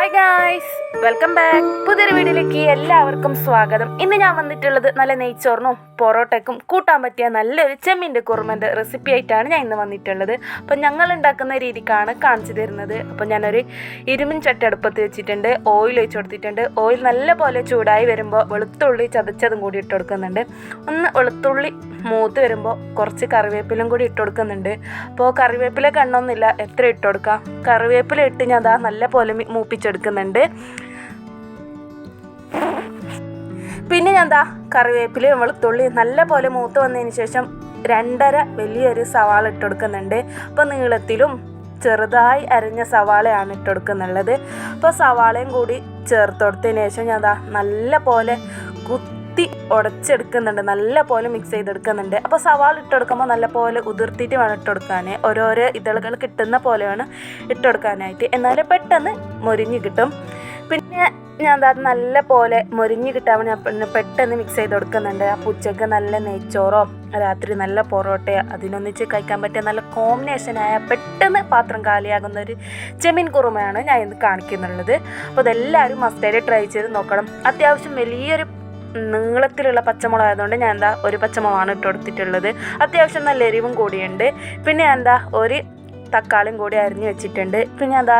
Hi guys welcome back പുതിയൊരു വീഡിയോയിലേക്ക് എല്ലാവർക്കും സ്വാഗതം. ഇന്ന് ഞാൻ വന്നിട്ടുള്ളത് നല്ല നെയ്ച്ചോറിനും പൊറോട്ടയ്ക്കും കൂട്ടാൻ പറ്റിയ നല്ലൊരു ചെമ്മീന്റെ കുറുമന്റെ റെസിപ്പി ആയിട്ടാണ് ഞാൻ ഇന്ന് വന്നിട്ടുള്ളത്. അപ്പം ഞങ്ങൾ ഉണ്ടാക്കുന്ന രീതിക്കാണ് കാണിച്ചു തരുന്നത്. അപ്പം ഞാനൊരു ഇരുമിൻ ചട്ടി അടുപ്പത്ത് വെച്ചിട്ടുണ്ട്. ഓയിൽ ഒഴിച്ച് കൊടുത്തിട്ടുണ്ട്. ഓയിൽ നല്ല പോലെ ചൂടായി വരുമ്പോൾ വെളുത്തുള്ളി ചതച്ചതും കൂടി ഇട്ട് കൊടുക്കുന്നുണ്ട്. ഒന്ന് വെളുത്തുള്ളി മൂത്ത് വരുമ്പോൾ കുറച്ച് കറിവേപ്പിലും കൂടി ഇട്ട് കൊടുക്കുന്നുണ്ട്. അപ്പോൾ കറിവേപ്പില കണ്ണൊന്നുമില്ല എത്ര ഇട്ട് കൊടുക്കാം? കറിവേപ്പില ഇട്ട് ഞാൻ അതാ നല്ല പോലെ മി- മൂപ്പിച്ചെടുക്കുന്നുണ്ട് പിന്നെ ഞാൻ എന്താ കറിവേപ്പിലയും വെളുത്തുള്ളി നല്ല പോലെ മൂത്ത് വന്നതിന് ശേഷം രണ്ടര വലിയൊരു സവാള ഇട്ട് കൊടുക്കുന്നുണ്ട് അപ്പോൾ നീളത്തിലും ചെറുതായി അരിഞ്ഞ സവാളയാണ് ഇട്ട് കൊടുക്കുന്നുള്ളത് അപ്പോൾ സവാളയും കൂടി ചേർത്ത് കൊടുത്തതിന് ശേഷം ഞാൻ എന്താ നല്ല പോലെ കുത്തി ഉടച്ചെടുക്കുന്നുണ്ട്. നല്ല പോലെ മിക്സ് ചെയ്തെടുക്കുന്നുണ്ട്. അപ്പോൾ സവാൾ ഇട്ട് കൊടുക്കുമ്പോൾ നല്ല പോലെ ഉതിർത്തിട്ട് വേണം ഇട്ട് കൊടുക്കാൻ ഓരോരോ ഇതളുകൾ കിട്ടുന്ന പോലെ വേണം ഇട്ട് കൊടുക്കാനായിട്ട് എന്നാലും പെട്ടെന്ന് മൊരിഞ്ഞ് കിട്ടും. പിന്നെ ഞാൻ അത് നല്ല പോലെ മൊരിഞ്ഞ് കിട്ടാൻ വേണ്ടി പെട്ടെന്ന് മിക്സ് ചെയ്ത് കൊടുക്കുന്നുണ്ട് ആ ഉച്ചയ്ക്ക് നല്ല നെയ്ച്ചോറോ രാത്രി നല്ല പൊറോട്ടയോ അതിനൊന്നിച്ച് കഴിക്കാൻ പറ്റിയ നല്ല കോമ്പിനേഷനായ പെട്ടെന്ന് പാത്രം കാലിയാകുന്ന ഒരു ചെമ്മീൻ കുറുമയാണ് ഞാൻ ഇന്ന് കാണിക്കുന്നുള്ളത്. അപ്പോൾ അതെല്ലാവരും മസ്റ്റായിട്ട് ട്രൈ ചെയ്ത് നോക്കണം. അത്യാവശ്യം വലിയൊരു നീളത്തിലുള്ള പച്ചമുളക് ആയതുകൊണ്ട് ഞാൻ എന്താ ഒരു പച്ചമുളകാണ് ഇട്ട് കൊടുത്തിട്ടുള്ളത്. അത്യാവശ്യം നല്ല എരിവും കൂടിയുണ്ട്. പിന്നെ എന്താ ഒരു തക്കാളിയും കൂടി അരിഞ്ഞ് വെച്ചിട്ടുണ്ട്. പിന്നെ അതാ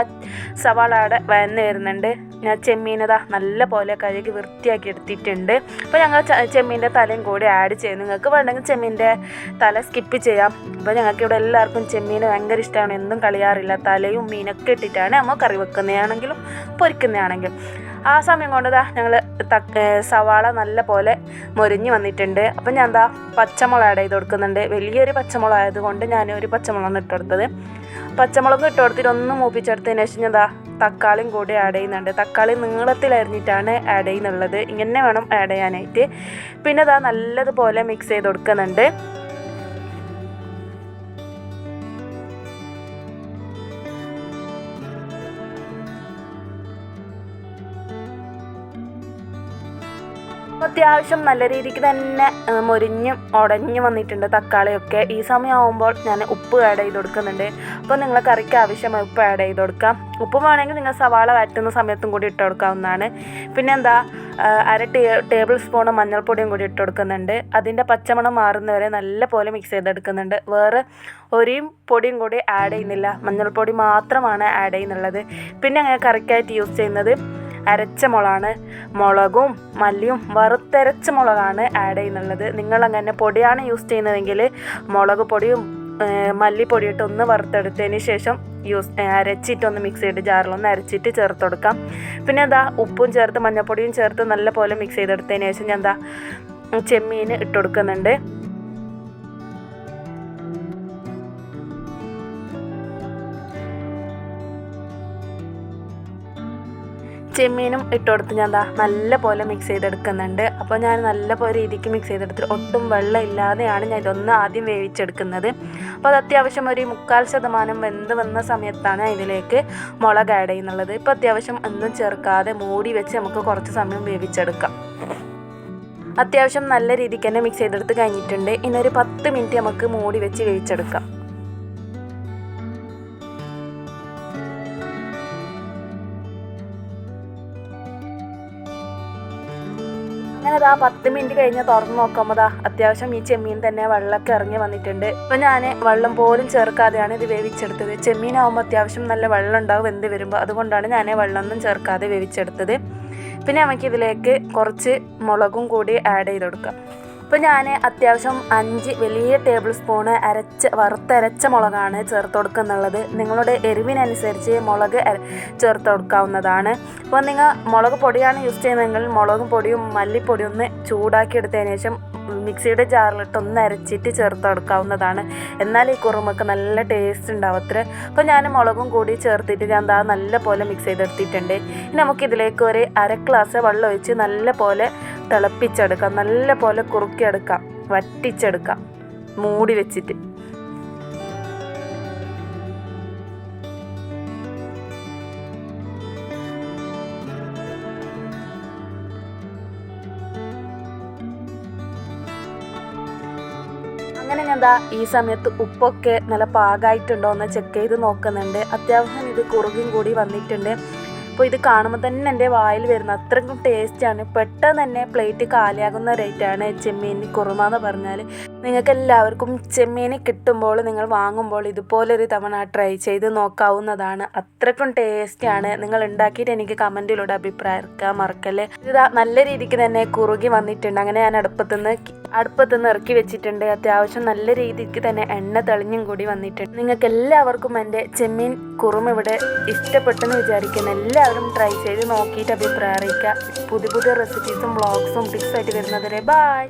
സവാള അവിടെ വയന്ന് വരുന്നുണ്ട്. ഞാൻ ചെമ്മീനതാ നല്ല പോലെ കഴുകി വൃത്തിയാക്കി എടുത്തിട്ടുണ്ട്. അപ്പോൾ ഞങ്ങൾ ചെമ്മീന്റെ തലയും കൂടി ആഡ് ചെയ്യും നിങ്ങൾക്ക് വേണമെങ്കിൽ ചെമ്മീന്റെ തല സ്കിപ്പ് ചെയ്യാം. അപ്പോൾ ഞങ്ങൾക്ക് ഇവിടെ എല്ലാവർക്കും ചെമ്മീൻ ഭയങ്കര ഇഷ്ടമാണ് എന്തും കളിയാറില്ല. തലയും മീനൊക്കെ ഇട്ടിട്ടാണ് നമ്മൾ കറി വെക്കുന്നതാണെങ്കിലും പൊരിക്കുന്നതാണെങ്കിലും. ആ സമയം കൊണ്ടതാ ഞങ്ങൾ സവാള നല്ല പോലെ മൊരിഞ്ഞ് വന്നിട്ടുണ്ട്. അപ്പം ഞാൻ എന്താ പച്ചമുളക് ആഡ് ചെയ്ത് കൊടുക്കുന്നുണ്ട്. വലിയൊരു പച്ചമുളക് ആയതുകൊണ്ട് ഞാൻ ഒരു പച്ചമുളകാണ് ഇട്ട് കൊടുത്തത്. പച്ചമുളക് ഇട്ട് കൊടുത്തിട്ട് ഒന്ന് മൂപ്പിച്ചെടുത്തതിന് ശേഷം ഞാൻ എന്താ തക്കാളിയും കൂടി ആഡ് ചെയ്യുന്നുണ്ട്. തക്കാളി നീളത്തിൽ അരിഞ്ഞിട്ടാണ് ആഡ് ചെയ്യുന്നുള്ളത്. ഇങ്ങനെ വേണം ആഡ് ചെയ്യാനായിട്ട്. പിന്നെ ഇതാ നല്ലതുപോലെ മിക്സ് ചെയ്ത് കൊടുക്കുന്നുണ്ട്. അത്യാവശ്യം നല്ല രീതിക്ക് തന്നെ മുരിഞ്ഞും ഉടഞ്ഞു വന്നിട്ടുണ്ട് തക്കാളിയൊക്കെ. ഈ സമയമാകുമ്പോൾ ഞാൻ ഉപ്പ് ആഡ് ചെയ്ത് കൊടുക്കുന്നുണ്ട്. അപ്പോൾ നിങ്ങൾ കറിക്ക് ആവശ്യമായി ഉപ്പ് ആഡ് ചെയ്ത് കൊടുക്കാം. ഉപ്പ് വേണമെങ്കിൽ നിങ്ങൾ സവാള വഴറ്റുന്ന സമയത്തും കൂടി ഇട്ട് കൊടുക്കാവുന്നതാണ്. പിന്നെ എന്താ അര ടേ ടേബിൾ സ്പൂൺ മഞ്ഞൾപ്പൊടിയും കൂടി ഇട്ട് കൊടുക്കുന്നുണ്ട്. അതിന്റെ പച്ചമണം മാറുന്നവരെ നല്ല പോലെ മിക്സ് ചെയ്തെടുക്കുന്നുണ്ട്. വേറെ ഒരു പൊടിയും കൂടി ആഡ് ചെയ്യുന്നില്ല. മഞ്ഞൾപ്പൊടി മാത്രമാണ് ആഡ് ചെയ്യുന്നുള്ളത്. പിന്നെ അങ്ങനെ കറിക്കായിട്ട് യൂസ് ചെയ്യുന്നത് അരച്ച മുളകാണ്. മുളകും മല്ലിയും വറുത്തരച്ച മുളകാണ് ആഡ് ചെയ്യുന്നുള്ളത്. നിങ്ങൾ അങ്ങനെ പൊടിയാണ് യൂസ് ചെയ്യുന്നതെങ്കിൽ മുളക് പൊടിയും മല്ലിപ്പൊടി മല്ലിപ്പൊടിയിട്ട് ഒന്ന് വറുത്തെടുത്തതിന് ശേഷം യൂസ് അരച്ചിട്ടൊന്ന് മിക്സ് ചെയ്ത് ജാറിലൊന്ന് അരച്ചിട്ട് ചേർത്ത് കൊടുക്കാം. പിന്നെ എന്താ ഉപ്പും ചേർത്ത് മഞ്ഞൾപ്പൊടിയും ചേർത്ത് നല്ല പോലെ മിക്സ് ചെയ്തെടുത്തതിന് ശേഷം ഞാൻ എന്താ ചെമ്മീൻ ഇട്ട് കൊടുക്കുന്നുണ്ട്. ചെമ്മീനും ഇട്ട് കൊടുത്ത് ഞാൻ ദാ നല്ല പോലെ മിക്സ് ചെയ്തെടുക്കുന്നുണ്ട്. അപ്പോൾ ഞാൻ നല്ല പോലെ രീതിക്ക് മിക്സ് ചെയ്തെടുത്തിട്ട് ഒട്ടും വെള്ളം ഇല്ലാതെയാണ് ഞാൻ ഇതൊന്ന് ആദ്യം വേവിച്ചെടുക്കുന്നത്. അപ്പോൾ അത് അത്യാവശ്യം ഒരു മുക്കാൽ ശതമാനം വെന്ത് വന്ന സമയത്താണ് ഇതിലേക്ക് മുളക് ആഡ് ചെയ്യുന്നുള്ളത്. ഇപ്പോൾ അത്യാവശ്യം ഒന്നും ചേർക്കാതെ മൂടി വെച്ച് നമുക്ക് കുറച്ച് സമയം വേവിച്ചെടുക്കാം. അത്യാവശ്യം നല്ല രീതിക്ക് തന്നെ മിക്സ് ചെയ്തെടുത്ത് കഴിഞ്ഞിട്ടുണ്ട്. ഇനി ഒരു പത്ത് മിനിറ്റ് നമുക്ക് മൂടി വെച്ച് വേവിച്ചെടുക്കാം. അങ്ങനെ അതാ പത്ത് മിനിറ്റ് കഴിഞ്ഞ് തുറന്ന് നോക്കുമ്പോൾ അത്യാവശ്യം ഈ ചെമ്മീൻ തന്നെ വെള്ളമൊക്കെ ഇറങ്ങി വന്നിട്ടുണ്ട്. അപ്പൊ ഞാൻ വെള്ളം പോലും ചേർക്കാതെയാണ് ഇത് വേവിച്ചെടുത്തത്. ചെമ്മീനാകുമ്പോൾ അത്യാവശ്യം നല്ല വെള്ളം ഉണ്ടാവും എന്ത് വരുമ്പോൾ അതുകൊണ്ടാണ് ഞാൻ വെള്ളമൊന്നും ചേർക്കാതെ വേവിച്ചെടുത്തത്. പിന്നെ നമുക്ക് ഇതിലേക്ക് കുറച്ച് മുളകും കൂടി ആഡ് ചെയ്ത് കൊടുക്കാം. ഇപ്പം ഞാൻ അത്യാവശ്യം അഞ്ച് വലിയ ടേബിൾ സ്പൂണ് അരച്ച് വറുത്തരച്ച മുളകാണ് ചേർത്ത് കൊടുക്കുന്നുള്ളത്. നിങ്ങളുടെ എരിവിനനുസരിച്ച് മുളക് ചേർത്ത് കൊടുക്കാവുന്നതാണ്. അപ്പോൾ നിങ്ങൾ മുളക് പൊടിയാണ് യൂസ് ചെയ്യുന്നതെങ്കിൽ മുളകും പൊടിയും മല്ലിപ്പൊടിയും ഒന്ന് ചൂടാക്കി എടുത്തതിന് ശേഷം മിക്സിയുടെ ജാറിലിട്ട് ഒന്ന് അരച്ചിട്ട് ചേർത്ത് കൊടുക്കാവുന്നതാണ്. എന്നാൽ ഈ കുറുമക്ക് നല്ല ടേസ്റ്റ് ഉണ്ടാവും അത്ര. അപ്പോൾ ഞാൻ മുളകും കൂടി ചേർത്തിട്ട് ഞാൻ ദാ നല്ല പോലെ മിക്സ് ചെയ്തെടുത്തിട്ടുണ്ട്. ഇനി നമുക്കിതിലേക്ക് ഒരു അര ഗ്ലാസ് വെള്ളം ഒഴിച്ച് നല്ല പോലെ തിളപ്പിച്ചെടുക്കാം. നല്ല പോലെ കുറുക്കിയെടുക്കാം. വറ്റിച്ചെടുക്കാം. മൂടി വെച്ചിട്ട്. അങ്ങനെ ഞാൻ ഈ സമയത്ത് ഉപ്പൊക്കെ നല്ല പാകമായിട്ടുണ്ടോ എന്ന് ചെക്ക് ചെയ്ത് നോക്കുന്നുണ്ട്. അത്യാവശ്യം ഇത് കുറുകും കൂടി വന്നിട്ടുണ്ട്. അപ്പോൾ ഇത് കാണുമ്പോൾ തന്നെ എന്റെ വായിൽ വരുന്ന അത്രയ്ക്കും ടേസ്റ്റാണ് പെട്ടെന്ന് തന്നെ പ്ലേറ്റ് കാലിയാകുന്ന റേറ്റാണ് ചെമ്മീൻ കുറുമ എന്ന് പറഞ്ഞാൽ നിങ്ങൾക്ക് എല്ലാവർക്കും ചെമ്മീൻ കിട്ടുമ്പോൾ നിങ്ങൾ വാങ്ങുമ്പോൾ ഇതുപോലൊരു തവണ ട്രൈ ചെയ്ത് നോക്കാവുന്നതാണ്. അത്രക്കും ടേസ്റ്റാണ് നിങ്ങൾ ഉണ്ടാക്കിയിട്ട് എനിക്ക് കമന്റിലൂടെ അഭിപ്രായം ഇറക്കാൻ മറക്കല്ലേ? ഇത് നല്ല രീതിക്ക് തന്നെ കുറുകി വന്നിട്ടുണ്ട്. അങ്ങനെ ഞാൻ അടുപ്പത്തുനിന്ന് അടുപ്പത്തുനിന്ന് ഇറക്കി വെച്ചിട്ടുണ്ട്. അത്യാവശ്യം നല്ല രീതിക്ക് തന്നെ എണ്ണ തെളിഞ്ഞും കൂടി വന്നിട്ടുണ്ട്. നിങ്ങൾക്ക് എല്ലാവർക്കും എന്റെ ചെമ്മീൻ കുറുമ ഇവിടെ ഇഷ്ടപ്പെട്ടെന്ന് വിചാരിക്കുന്നു. എല്ലാവരും ട്രൈ ചെയ്ത് നോക്കിയിട്ട് അഭിപ്രായം അറിയിക്കുക പുതിയ പുതിയ റെസിപ്പീസും വ്ളോഗ്സും ടിപ്സായിട്ട് വരുന്നതുവരെ ബായ്